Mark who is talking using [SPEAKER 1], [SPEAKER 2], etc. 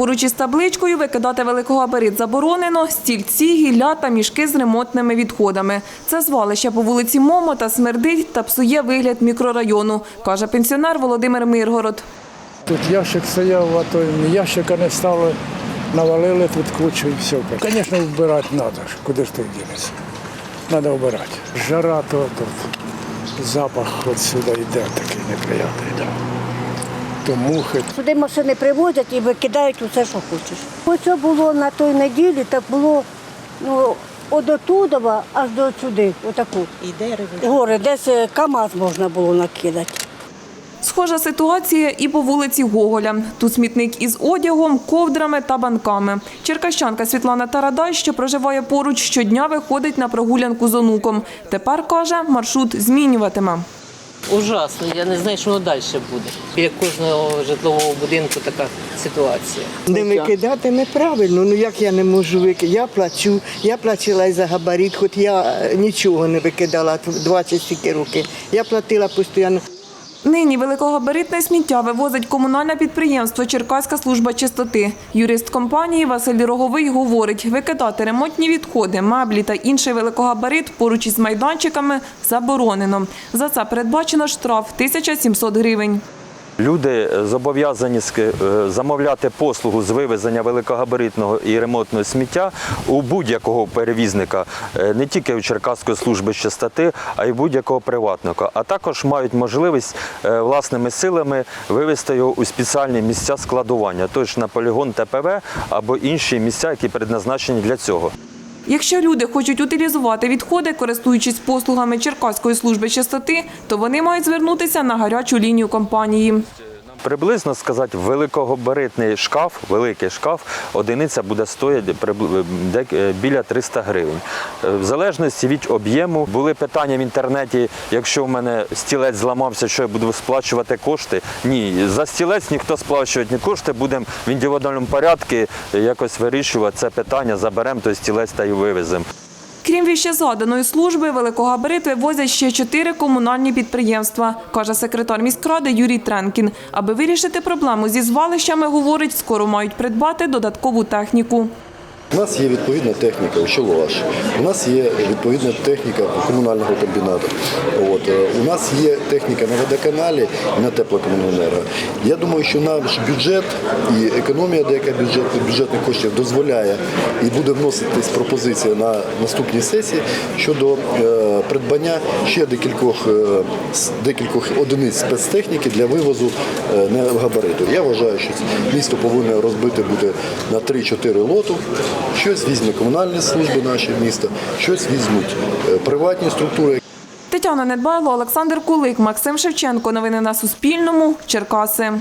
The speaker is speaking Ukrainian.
[SPEAKER 1] Поруч із табличкою викидати великогабарит заборонено, стільці, гілля та мішки з ремонтними відходами. Це звалище по вулиці Момота смердить та псує вигляд мікрорайону, каже пенсіонер Володимир Миргород.
[SPEAKER 2] Тут ящик стояв, а то ящика не стало, навалили тут кучу і все. Звісно, вбирати треба, куди ж ти дінешся. Треба вбирати. Жара то тут, запах от сюди йде такий неприятний. Да. То мухи.
[SPEAKER 3] Сюди машини привозять і викидають усе, що хочеш. Оце було на той неділі, так було ну, от отудова аж до сюди, отаку.
[SPEAKER 4] І дерево.
[SPEAKER 3] Гори, десь е, КАМАЗ можна було накидати.
[SPEAKER 1] Схожа ситуація і по вулиці Гоголя. Тут смітник із одягом, ковдрами та банками. Черкащанка Світлана Тарадай, що проживає поруч, щодня виходить на прогулянку з онуком. Тепер, каже, маршрут змінюватиме.
[SPEAKER 4] Ужасно, я не знаю, що воно далі буде. Біля кожного житлового будинку така ситуація.
[SPEAKER 5] Не викидати неправильно. Ну як я не можу викидати? Я плачу, я платила і за габарит, хоч я е, нічого не викидала 20 стільки років. Я платила постійно.
[SPEAKER 1] Нині великогабаритне сміття вивозить комунальне підприємство Черкаська служба чистоти. Юрист компанії Василь Роговий говорить, викидати ремонтні відходи, меблі та інший великогабарит поруч із майданчиками заборонено. За це передбачено штраф 1700 гривень.
[SPEAKER 6] Люди зобов'язані е, замовляти послугу з вивезення великогабаритного і ремонтного сміття у будь-якого перевізника, е, не тільки у Черкаської служби чистоти, а й будь-якого приватника. А також мають можливість е, власними силами вивезти його у спеціальні місця складування, тож на полігон ТПВ або інші місця, які предназначені для цього.
[SPEAKER 1] Якщо люди хочуть утилізувати відходи, користуючись послугами Черкаської служби чистоти, то вони мають звернутися на гарячу лінію компанії.
[SPEAKER 6] Приблизно сказати, великогабаритний шкаф, великий шкаф, одиниця буде дек- е, біля 300 гривень. Е, В залежності від об'єму були питання в інтернеті, якщо в мене стілець зламався, що я буду сплачувати кошти. Ні, за стілець ніхто сплачувати не кошти, будемо в індивідуальному порядку якось вирішувати це питання, заберемо той стілець та й вивеземо.
[SPEAKER 1] Крім віщезаданої служби, великогабарити возять ще чотири комунальні підприємства, каже секретар міськради Юрій Тренкін. Аби вирішити проблему зі звалищами, говорить, скоро мають придбати додаткову техніку.
[SPEAKER 7] У нас є відповідна техніка у Щоловаш, у нас є відповідна техніка комунального комбінату. От, е, у нас є техніка на водоканалі і на теплокомуненерго. Я думаю, що наш бюджет і економія деяка бюджет, бюджетних коштів дозволяє і буде вноситись пропозиція на наступній сесії щодо е, придбання ще декількох, е, декількох одиниць спецтехніки для вивозу е, негабариту. Я вважаю, що місто повинно розбити бути на 3-4 лоту. Щось візьме комунальні служби наші міста, щось візьмуть е, приватні структури,
[SPEAKER 1] Тетяна Недбайло, Олександр Кулик, Максим Шевченко. Новини на Суспільному. Черкаси.